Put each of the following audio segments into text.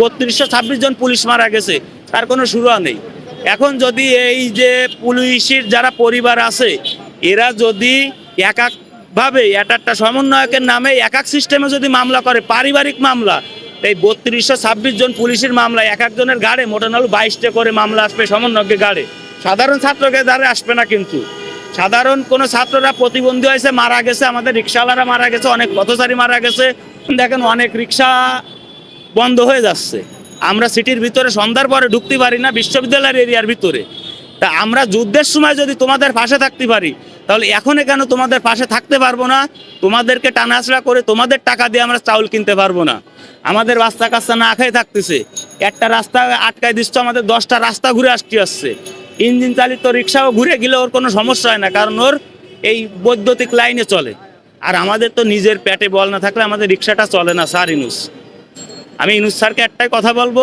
বত্রিশশো ছাব্বিশ জন পুলিশ মারা গেছে, তার কোনো শুরুয়া নেই। এখন যদি এই যে পুলিশের যারা পরিবার আছে, এরা যদি এক একভাবে এক একটা সমন্বয়কের নামে এক এক সিস্টেমে যদি মামলা করে, পারিবারিক মামলা এই বত্রিশশো ছাব্বিশ জন পুলিশের মামলা এক একজনের গাড়ে মোটামুটি বাইশটা করে মামলা আসবে সমন্বয়কের গাড়ে। সাধারণ ছাত্রকে দ্বারে আসবে না কিন্তু। সাধারণ কোনো ছাত্ররা প্রতিবন্ধী হয়েছে, মারা গেছে, আমাদের রিক্সাওয়ালারা মারা গেছে, অনেক পথচারী মারা গেছে। দেখেন অনেক রিক্সা বন্ধ হয়ে যাচ্ছে। আমরা সিটির ভিতরে সন্ধ্যার পরে ঢুকতে পারি না বিশ্ববিদ্যালয়ের এরিয়ার ভিতরে। তা আমরা যুদ্ধের সময় যদি তোমাদের পাশে থাকতে পারি, তাহলে এখন কেন তোমাদের পাশে থাকতে পারব না? তোমাদেরকে টানাছড়া করে তোমাদের টাকা দিয়ে আমরা চাউল কিনতে পারব না। আমাদের রাস্তা কাস্তা না খেয়ে থাকতেছে। একটা রাস্তা আটকায় দিচ্ছ, আমাদের দশটা রাস্তা ঘুরে আসতে আসছে। ইঞ্জিন চালিত রিক্সাও ঘুরে গেলে ওর কোনো সমস্যা হয় না, কারণ ওর এই বৈদ্যুতিক লাইনে চলে। আর আমাদের তো নিজের পেটে বল না থাকলে আমাদের রিক্সাটা চলে না স্যার ইনুস আমি ইনুস স্যারকে একটাই কথা বলব,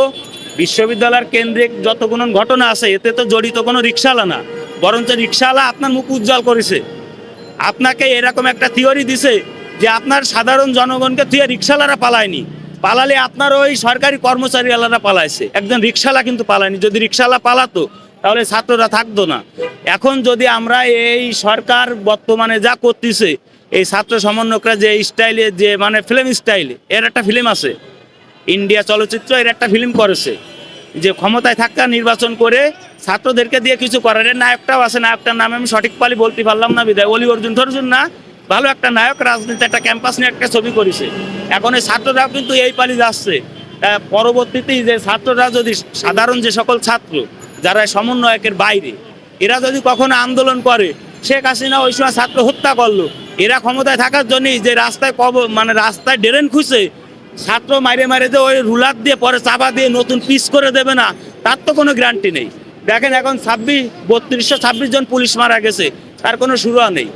বিশ্ববিদ্যালয়ের কেন্দ্রিক যত কোনো ঘটনা আছে, এতে তো জড়িত কোনো রিক্সাওয়ালা না, বরঞ্চ রিক্সাওয়ালা আপনার মুখ উজ্জ্বল করেছে। আপনাকে এরকম একটা থিওরি দিছে যে আপনার সাধারণ জনগণকে থিয়ে রিক্সাওয়ালারা পালায়নি। পালালে আপনার ওই সরকারি কর্মচারী কর্মচারীওয়ালারা পালাইছে। একজন রিক্সাওয়ালা কিন্তু পালায়নি। যদি রিক্সাওয়ালা পালাতো, তাহলে ছাত্ররা থাকতো না। এখন যদি আমরা এই সরকার বর্তমানে যা করতেছে, এই ছাত্র সমন্বয়করা যে স্টাইলে যে মানে ফিল্ম স্টাইলে এর একটা ফিল্ম আছে। ইন্ডিয়া চলচ্চিত্র, এর একটা ফিল্ম করেছে যে ক্ষমতায় থাকা নির্বাচন করে ছাত্রদেরকে দিয়ে কিছু করার নায়কটাও আছে, নায়কটার নামে আমি সঠিক পালি বলতে পারলাম না বিদায় অলি অর্জুন অর্জুন না, ভালো একটা নায়ক, রাজনীতি একটা ক্যাম্পাস নিয়ে একটা ছবি করেছে এখন এই ছাত্ররাও কিন্তু এই পালি যাচ্ছে। পরবর্তীতে যে ছাত্ররা যদি সাধারণ যে সকল ছাত্র, যারা সমন্বয়কের বাইরে, এরা যদি কখনো আন্দোলন করে, শেখ হাসিনা ওই সময় ছাত্র হত্যা করল। এরা ক্ষমতায় থাকার জন্যই যে রাস্তায় কব মানে রাস্তায় ড্রেন খুঁজছে ছাত্র মারে মারে যে ওই রুলার দিয়ে, পরে চাপা দিয়ে নতুন পিস করে দেবে না, তার তো কোনো গ্যারান্টি নেই। দেখেন এখন ছাব্বিশ, বত্রিশশো ছাব্বিশ জন পুলিশ মারা গেছে, তার কোনো শুরুয়া নেই।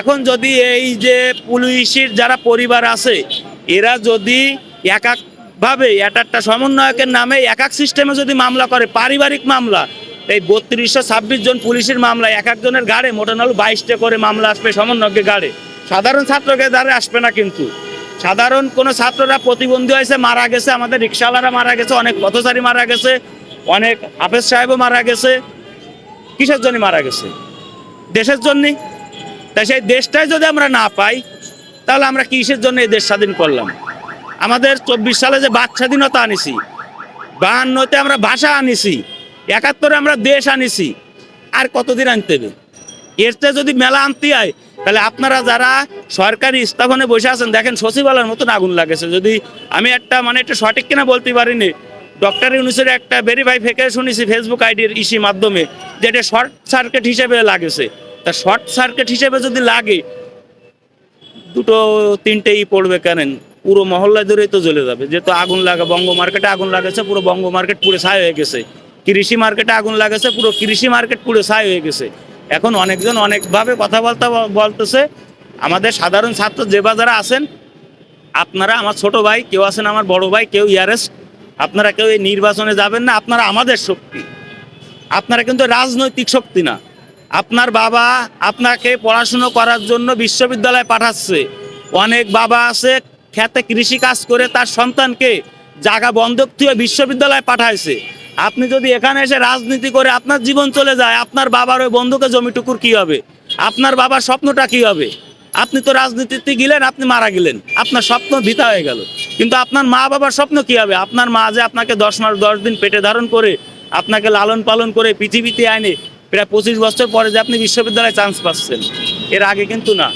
এখন যদি এই যে পুলিশের যারা পরিবার আছে, এরা যদি এক একভাবে এক একটা সমন্বয়কের নামে এক এক সিস্টেমে যদি মামলা করে, পারিবারিক মামলা, এই বত্রিশশো ছাব্বিশ জন পুলিশের মামলা এক একজনের গাড়ে মোটামুটি বাইশটা করে মামলা আসবে সমন্বয়কের গাড়ে। সাধারণ ছাত্রকে দ্বারে আসবে না কিন্তু। সাধারণ কোনো ছাত্ররা প্রতিবন্ধী হয়েছে, মারা গেছে, আমাদের রিক্সাওয়ালারা মারা গেছে, অনেক পথচারী মারা গেছে, অনেক হাফেজ সাহেবও মারা গেছে। কিসের জন্য মারা গেছে? দেশের জন্যই তাই সেই দেশটাই যদি আমরা না পাই, তাহলে আমরা কিসের জন্য এই দেশ স্বাধীন করলাম? আমাদের চব্বিশ সালে যে বাক স্বাধীনতা আনিছি, বাহান্নতে আমরা ভাষা আনিছি, একাত্তরে আমরা দেশ আনিছি, আর কতদিন আনতে হবে? এর চেয়ে যদি মেলা আনতে হয় তাহলে আপনারা যারা সরকারি স্থাপনে বসে আছেন, দেখেন সচিবালয়ের মতন আগুন লাগেছে। যদি আমি একটা মানে একটা সঠিক কিনা বলতে পারিনি, ডক্টর ইউনুসের একটা ভেরিফাই ফেকে শুনেছি ফেসবুক আইডির ইসি মাধ্যমে, যে এটা শর্ট সার্কিট হিসেবে লাগেছে। তা শর্ট সার্কিট হিসেবে যদি লাগে, দুটো তিনটেই পড়বে কেন পুরো মহল্লা ধরেই তো জ্বলে যাবে। যেহেতু আগুন লাগা, বঙ্গ মার্কেটে আগুন লাগাছে, পুরো বঙ্গ মার্কেট পুরো ছাই হয়ে গেছে। কৃষি মার্কেটে আগুন লাগাছে, পুরো কৃষি মার্কেট পুরো ছাই হয়ে গেছে। এখন অনেকজন অনেকভাবে কথাবার্তা বলতেছে। আমাদের সাধারণ ছাত্র যে বা যারা আছেন, আপনারা আমার ছোট ভাই, কেউ আছেন আমার বড় ভাই, কেউ ইয়ারেস্ট, আপনারা কেউ এই নির্বাচনে যাবেন না, আপনারা আমাদের শক্তি। আপনারা কিন্তু রাজনৈতিক শক্তি না। আপনার বাবা আপনাকে পড়াশুনো করার জন্য বিশ্ববিদ্যালয়ে পাঠাচ্ছে। অনেক বাবা আছে, খেতে কৃষি কাজ করে, তার সন্তানকে জায়গা বন্ধক থেকে বিশ্ববিদ্যালয়ে পাঠাইছে। আপনি যদি এখানে এসে রাজনীতি করে আপনার জীবন চলে যায়, আপনার বাবার ওই বন্ধুকে জমিটুকুর কি হবে? আপনার বাবার স্বপ্নটা কি হবে? আপনি তো রাজনীতিতে গেলেন, আপনি মারা গেলেন। আপনার স্বপ্ন ভিতা হয়ে গেল। কিন্তু আপনার মা বাবার স্বপ্ন কি হবে? আপনার মা যে আপনাকে দশ মাস, দশ দিন পেটে ধারণ করে, আপনাকে লালন পালন করে পৃথিবীতে আইনে প্রায় পঁচিশ বছর পরে যে আপনি বিশ্ববিদ্যালয়ে চান্স পাচ্ছেন, এর আগে কিন্তু না।